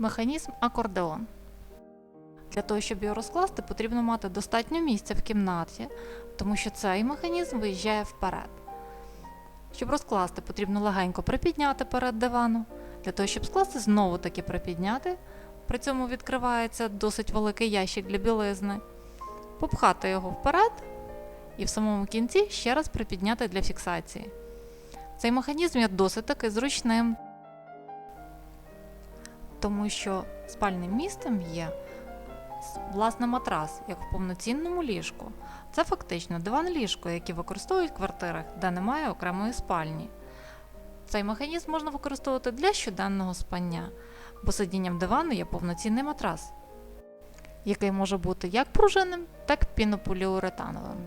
механізм акордеон. Для того, щоб його розкласти, потрібно мати достатньо місця в кімнаті, тому що цей механізм виїжджає вперед. Щоб розкласти, потрібно легенько припідняти перед диваном. Для того, щоб скласти, знову таки припідняти. При цьому відкривається досить великий ящик для білизни. Попхати його вперед і в самому кінці ще раз припідняти для фіксації. Цей механізм є досить таки зручним, тому що спальним місцем є власне матрас, як в повноцінному ліжку. Це фактично диван-ліжко, які використовують в квартирах, де немає окремої спальні. Цей механізм можна використовувати для щоденного спання, бо сидінням дивану є повноцінний матрас, який може бути як пружинним, так і пінополіуретановим.